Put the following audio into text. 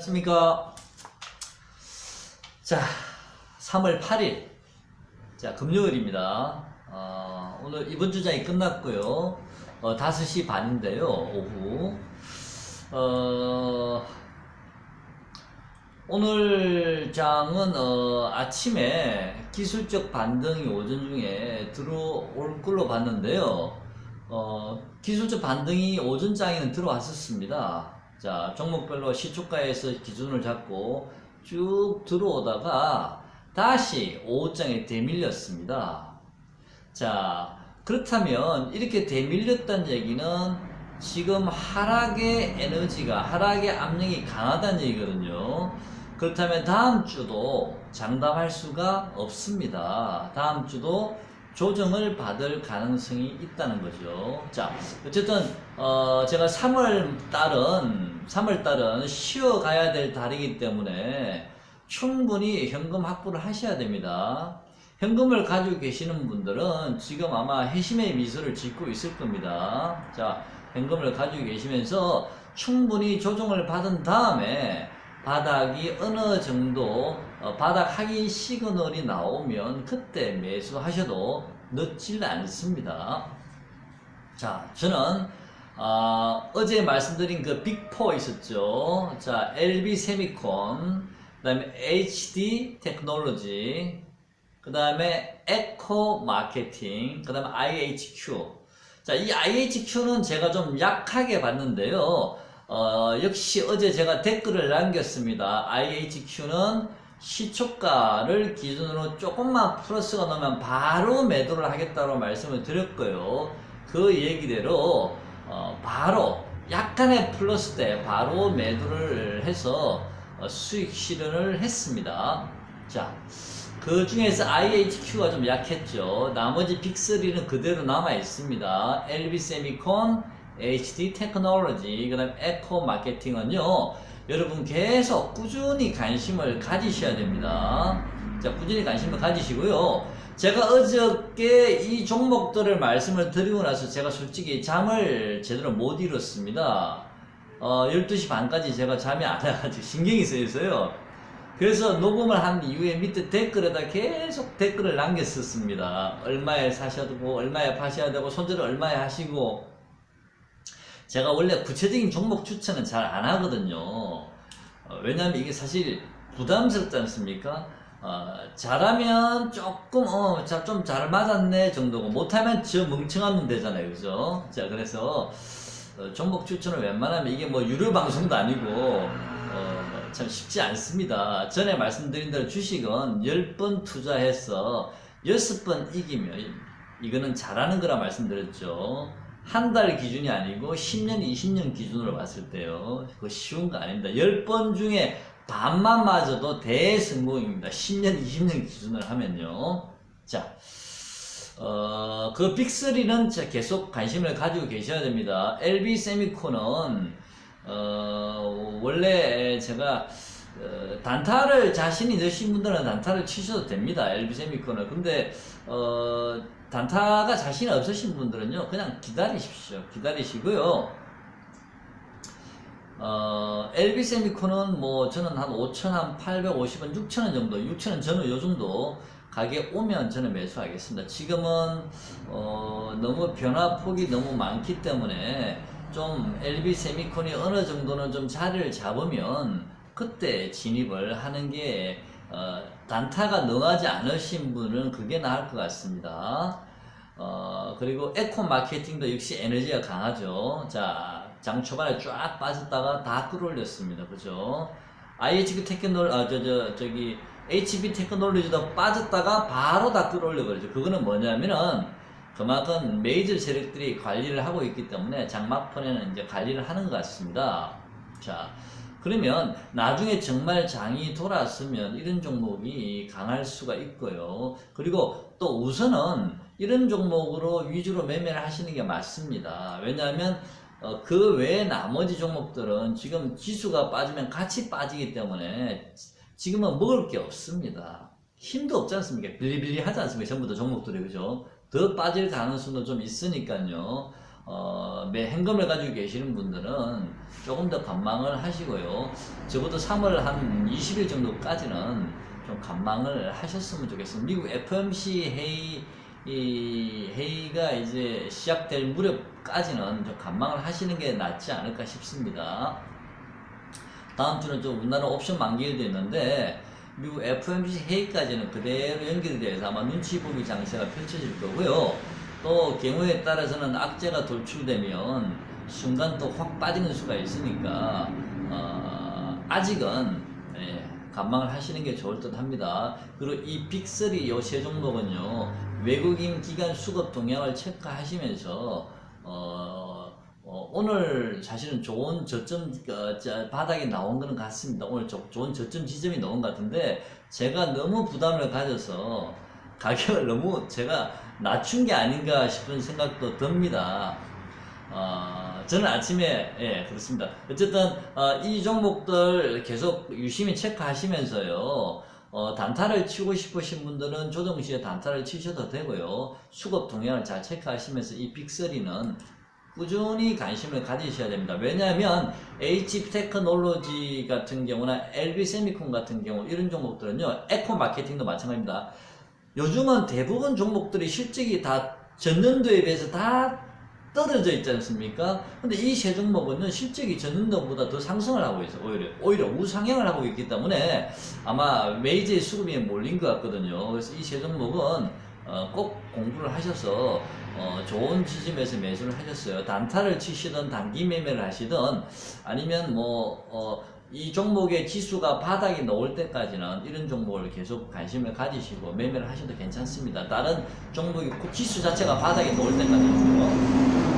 안녕하십니까. 자, 3월 8일. 자, 금요일입니다. 어, 오늘 이번 주장이 끝났고요. 어, 5시 반인데요, 오후. 어, 오늘 장은 어, 아침에 기술적 반등이 오전 중에 들어올 걸로 봤는데요. 어, 기술적 반등이 오전 장에는 들어왔었습니다. 자, 종목별로 시초가에서 기준을 잡고 쭉 들어오다가 다시 오후장에 대밀렸습니다. 자, 그렇다면 이렇게 대밀렸다는 얘기는 지금 하락의 에너지가, 하락의 압력이 강하다는 얘기거든요. 그렇다면 다음 주도 장담할 수가 없습니다. 다음 주도 조정을 받을 가능성이 있다는 거죠. 자, 어쨌든 어, 제가 3월 달은 3월 달은 쉬어 가야 될 달이기 때문에 충분히 현금 확보를 하셔야 됩니다. 현금을 가지고 계시는 분들은 지금 아마 회심의 미소를 짓고 있을 겁니다. 자, 현금을 가지고 계시면서 충분히 조정을 받은 다음에 바닥이 어느 정도 어, 바닥 확인 시그널이 나오면 그때 매수하셔도 늦질 않습니다. 자, 저는 어, 어제 말씀드린 그 빅4 있었죠. 자, LB 세미콘, 그 다음에 HD 테크놀로지, 그 다음에 에코 마케팅, 그 다음에 IHQ. 자, 이 IHQ는 제가 좀 약하게 봤는데요. 어, 역시 어제 제가 댓글을 남겼습니다. IHQ는 시초가를 기준으로 조금만 플러스가 나면 바로 매도를 하겠다고 말씀을 드렸고요. 그 얘기대로 어, 바로 약간의 플러스 때 바로 매도를 해서 어, 수익 실현을 했습니다. 자, 그 중에서 IHQ가 좀 약했죠. 나머지 빅3는 그대로 남아 있습니다. LB 세미콘, HD 테크놀로지, 그 다음 에코 마케팅은요, 여러분 계속 꾸준히 관심을 가지셔야 됩니다. 자, 꾸준히 관심을 가지시고요. 제가 어저께 이 종목들을 말씀을 드리고 나서 제가 솔직히 잠을 제대로 못 이뤘습니다. 어, 12시 반까지 제가 잠이 안 와가지고 신경이 쓰여서요. 그래서 녹음을 한 이후에 밑에 댓글에다 계속 댓글을 남겼었습니다. 얼마에 사셔야 되고, 얼마에 파셔야 되고, 손절을 얼마에 하시고, 제가 원래 구체적인 종목 추천은 잘 안 하거든요. 어, 왜냐하면 이게 사실 부담스럽지 않습니까? 어, 잘하면 조금 어, 좀 잘 맞았네 정도고 못하면 저 멍청한 놈 되잖아요, 그죠? 자 그래서 어, 종목 추천을 웬만하면 이게 뭐 유료 방송도 아니고 어, 참 쉽지 않습니다. 전에 말씀드린 대로 주식은 10번 투자해서 6번 이기면 이거는 잘하는 거라 말씀드렸죠. 한 달 기준이 아니고 10년, 20년 기준으로 봤을 때요. 그거 쉬운 거 아닙니다. 10번 중에 반만 맞아도 대성공입니다. 10년, 20년 기준으로 하면요. 자, 어, 그 빅3는 계속 관심을 가지고 계셔야 됩니다. LB 세미콘은, 어, 원래 제가, 어, 단타를 자신이 넣으신 분들은 단타를 치셔도 됩니다. LB 세미콘은. 근데, 어, 단타가 자신이 없으신 분들은요, 그냥 기다리십시오. 기다리시고요. 어, LB 세미콘은 뭐 저는 한 5천 한 850원, 6천 원 정도, 6천 원 저는 요 정도 가게 오면 저는 매수하겠습니다. 지금은 어, 너무 변화 폭이 너무 많기 때문에 좀 LB 세미콘이 어느 정도는 좀 자리를 잡으면 그때 진입을 하는 게 어, 단타가 능하지 않으신 분은 그게 나을 것 같습니다. 어, 그리고 에코 마케팅도 역시 에너지가 강하죠. 자, 장 초반에 쫙 빠졌다가 다 끌어올렸습니다. 그죠? IHB 테크놀, 아, 저, 저, 저기, HB 테크놀로지도 빠졌다가 바로 다 끌어올려버리죠. 그거는 뭐냐면은, 그만큼 메이저 세력들이 관리를 하고 있기 때문에 장막판에는 이제 관리를 하는 것 같습니다. 자, 그러면 나중에 정말 장이 돌았으면 이런 종목이 강할 수가 있고요. 그리고 또 우선은 이런 종목으로 위주로 매매를 하시는 게 맞습니다. 왜냐하면 어, 그 외에 나머지 종목들은 지금 지수가 빠지면 같이 빠지기 때문에 지금은 먹을 게 없습니다. 힘도 없지 않습니까? 빌리빌리 하지 않습니까? 전부 다 종목들이, 그죠? 더 빠질 가능성도 좀 있으니까요. 어, 매 현금을 가지고 계시는 분들은 조금 더 관망을 하시고요. 적어도 3월 한 20일 정도까지는 좀 관망을 하셨으면 좋겠습니다. 미국 FOMC 회의 이 회의가 이제 시작될 무렵까지는 좀 관망을 하시는 게 낫지 않을까 싶습니다. 다음 주는 좀 우리나라 옵션 만기일도 있는데 미국 FOMC 회의까지는 그대로 연결돼서 아마 눈치 보기 장세가 펼쳐질 거고요. 또 경우에 따라서는 악재가 돌출되면 순간 또 확 빠지는 수가 있으니까 어, 아직은 예, 관망을 하시는 게 좋을 듯 합니다. 그리고 이 빅3 요세 종목은요 외국인 기관 수급 동향을 체크하시면서 어, 어, 오늘 사실은 좋은 저점 어, 자, 바닥이 나온 거는 같습니다. 오늘 조, 좋은 저점 지점이 나온 것 같은데 제가 너무 부담을 가져서 가격을 너무 제가 낮춘 게 아닌가 싶은 생각도 듭니다. 어, 저는 아침에 예 그렇습니다. 어쨌든 어, 이 종목들 계속 유심히 체크하시면서요. 어, 단타를 치고 싶으신 분들은 조정 시에 단타를 치셔도 되고요. 수급 동향을 잘 체크하시면서 이 빅3는 꾸준히 관심을 가지셔야 됩니다. 왜냐하면 HP 테크놀로지 같은 경우나 LB 세미콘 같은 경우 이런 종목들은요. 에코 마케팅도 마찬가지입니다. 요즘은 대부분 종목들이 실적이 다 전년도에 비해서 다 떨어져 있지 않습니까? 근데 이 세 종목은 실적이 전년도보다 더 상승을 하고 있어요. 오히려, 오히려 우상향을 하고 있기 때문에 아마 메이저의 수급이 몰린 것 같거든요. 그래서 이 세 종목은 어, 꼭 공부를 하셔서 어, 좋은 지점에서 매수를 하셨어요. 단타를 치시든 단기 매매를 하시든 아니면 뭐 어, 이 종목의 지수가 바닥이 나올 때까지는 이런 종목을 계속 관심을 가지시고 매매를 하셔도 괜찮습니다. 다른 종목이 지수 자체가 바닥이 나올 때까지는요.